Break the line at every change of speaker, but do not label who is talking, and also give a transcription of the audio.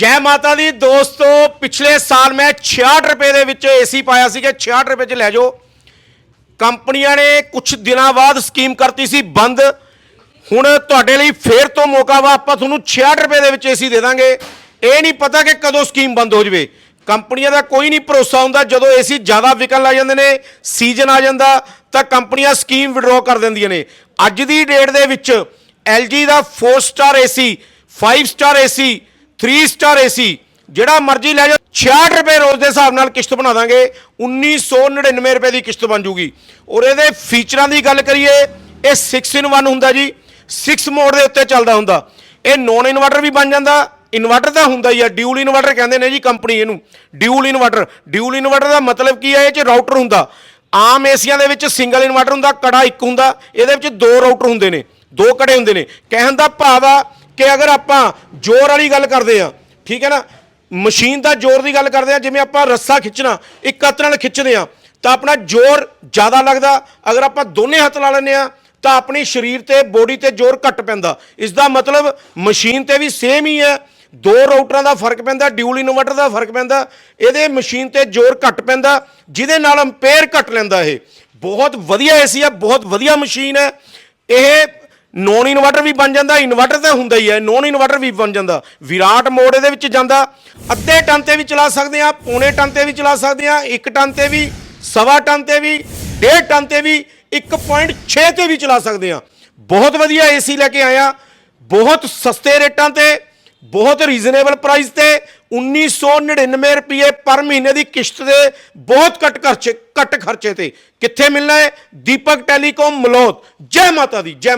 ਜੈ ਮਾਤਾ ਦੀ ਦੋਸਤੋ, ਪਿਛਲੇ ਸਾਲ ਮੈਂ 66 ਰੁਪਏ ਦੇ ਵਿੱਚ ਏਸੀ ਪਾਇਆ ਸੀਗਾ 66 ਰੁਪਏ 'ਚ ਲੈ ਜਾਓ। ਕੰਪਨੀਆਂ ਨੇ ਕੁਝ ਦਿਨਾਂ ਬਾਅਦ ਸਕੀਮ ਕਰਤੀ ਸੀ ਬੰਦ। ਹੁਣ ਤੁਹਾਡੇ ਲਈ ਫੇਰ ਤੋਂ ਮੌਕਾ ਵਾ, ਆਪਾਂ ਤੁਹਾਨੂੰ 66 ਰੁਪਏ ਦੇ ਵਿੱਚ ਏਸੀ ਦੇ ਦਾਂਗੇ। ਇਹ ਨਹੀਂ ਪਤਾ ਕਿ ਕਦੋਂ ਸਕੀਮ ਬੰਦ ਹੋ ਜਵੇ। ਕੰਪਨੀਆਂ ਦਾ ਕੋਈ ਨਹੀਂ ਭਰੋਸਾ ਹੁੰਦਾ, ਜਦੋਂ ਏਸੀ ਜ਼ਿਆਦਾ ਵਿਕਣ ਲੱਗ ਜਾਂਦੇ ਨੇ, ਸੀਜ਼ਨ ਆ ਜਾਂਦਾ, ਤਾਂ ਕੰਪਨੀਆਂ ਸਕੀਮ ਵਿਡਰਾਅ ਕਰ ਦਿੰਦੀਆਂ ਨੇ। ਅੱਜ ਦੀ ਡੇਟ ਦੇ ਵਿੱਚ LG ਦਾ 4 star AC 5 star AC 3 star AC ਜਿਹੜਾ ਮਰਜ਼ੀ ਲੈ ਜਾਓ 66 ਰੁਪਏ ਰੋਜ਼ ਦੇ ਹਿਸਾਬ ਨਾਲ ਕਿਸ਼ਤ ਬਣਾ ਦਾਂਗੇ 1999 ਰੁਪਏ ਦੀ ਕਿਸ਼ਤ ਬਣ ਜੂਗੀ। ਔਰ ਇਹਦੇ ਫੀਚਰਾਂ ਦੀ ਗੱਲ ਕਰੀਏ, ਇਹ 6 ਇਨ 1 ਹੁੰਦਾ ਜੀ 6 ਮੋਡ ਦੇ ਉੱਤੇ ਚੱਲਦਾ ਹੁੰਦਾ। ਇਹ ਨੋਨ ਇਨਵਰਟਰ ਵੀ ਬਣ ਜਾਂਦਾ ਇਨਵਰਟਰ ਤਾਂ ਹੁੰਦਾ ਹੀ ਆ ਡਿਊਲ ਇਨਵਰਟਰ ਕਹਿੰਦੇ ਨੇ ਜੀ ਕੰਪਨੀ ਇਹਨੂੰ ਡਿਊਲ ਇਨਵਰਟਰ ਡਿਊਲ ਇਨਵਰਟਰ ਦਾ ਮਤਲਬ ਕੀ ਹੈ ਇਹ ਚ ਰਾਊਟਰ ਹੁੰਦਾ। ਆਮ ਏਸੀਆਂ ਦੇ ਵਿੱਚ ਸਿੰਗਲ ਇਨਵਰਟਰ ਹੁੰਦਾ, ਕੜਾ ਇੱਕ ਹੁੰਦਾ, ਇਹਦੇ ਵਿੱਚ ਦੋ ਰਾਊਟਰ ਹੁੰਦੇ ਨੇ, ਦੋ ਕੜੇ ਹੁੰਦੇ ਨੇ। ਕਹਿਣ ਦਾ ਭਾਵ ਆ ਕਿ ਅਗਰ ਆਪਾਂ ਜ਼ੋਰ ਵਾਲੀ ਗੱਲ ਕਰਦੇ ਆ ਠੀਕ ਹੈ ਨਾ? ਮਸ਼ੀਨ ਦਾ ਜ਼ੋਰ ਦੀ ਗੱਲ ਕਰਦੇ ਆ ਜਿਵੇਂ ਆਪਾਂ ਰੱਸਾ ਖਿੱਚਣਾ, ਇੱਕ ਹੱਥ ਨਾਲ ਖਿੱਚਦੇ ਆ ਤਾਂ ਆਪਣਾ ਜ਼ੋਰ ਜ਼ਿਆਦਾ ਲੱਗਦਾ। ਅਗਰ ਆਪਾਂ ਦੋਨੇ ਹੱਥ ਲਾ ਲੈਂਦੇ ਆ ਤਾਂ ਆਪਣੀ ਸਰੀਰ ਤੇ ਬੋਡੀ ਤੇ ਜ਼ੋਰ ਘੱਟ ਪੈਂਦਾ। ਇਸ ਦਾ ਮਤਲਬ ਮਸ਼ੀਨ ਤੇ ਵੀ ਸੇਮ ਹੀ ਹੈ। ਦੋ ਰਾਊਟਰਾਂ ਦਾ ਫ਼ਰਕ ਪੈਂਦਾ ਡਿਊਲ ਇਨਵਰਟਰ ਦਾ ਫ਼ਰਕ ਪੈਂਦਾ। ਇਹਦੇ ਮਸ਼ੀਨ ਤੇ ਜ਼ੋਰ ਘੱਟ ਪੈਂਦਾ, ਜਿਹਦੇ ਨਾਲ ਅੰਪੇਅਰ ਘੱਟ ਲੈਂਦਾ ਇਹ। ਬਹੁਤ ਵਧੀਆ ਏਸੀ ਆ ਬਹੁਤ ਵਧੀਆ ਮਸ਼ੀਨ ਹੈ। ਇਹ ਨੋਨ ਇਨਵਰਟਰ ਵੀ ਬਣ ਜਾਂਦਾ ਇਨਵਰਟਰ ਤਾਂ ਹੁੰਦਾ ਹੀ ਹੈ ਨੋਨ ਇਨਵਰਟਰ ਵੀ ਬਣ ਜਾਂਦਾ। ਵਿਰਾਟ ਮੋਡ ਇਹਦੇ ਵਿੱਚ ਜਾਂਦਾ। ਅੱਧੇ ਟਨ ਤੇ ਵੀ ਚਲਾ ਸਕਦੇ ਆ ਪੌਣੇ ਟਨ ਤੇ ਵੀ ਚਲਾ ਸਕਦੇ ਆ 1 ਟਨ ਤੇ ਵੀ, ਸਵਾ ਟਨ ਤੇ ਵੀ 1.5 ਟਨ ਤੇ ਵੀ 1.6 ਤੇ ਵੀ ਚਲਾ ਸਕਦੇ ਆ ਬਹੁਤ ਵਧੀਆ ਏਸੀ ਲੈ ਕੇ ਆਇਆ। ਬਹੁਤ ਸਸਤੇ ਰੇਟਾਂ ਤੇ, ਬਹੁਤ ਰੀਜ਼ਨੇਬਲ ਪ੍ਰਾਈਸ ਤੇ 1999 ਰੁਪਏ ਪਰ ਮਹੀਨੇ ਦੀ ਕਿਸ਼ਤ ਦੇ ਬਹੁਤ ਘੱਟ ਖਰਚੇ ਘੱਟ ਖਰਚੇ ਤੇ। ਕਿੱਥੇ ਮਿਲਣਾ ਹੈ? ਦੀਪਕ ਟੈਲੀਕਾਮ ਮਲੋਤ ਜੈ ਮਾਤਾ ਦੀ, ਜੈ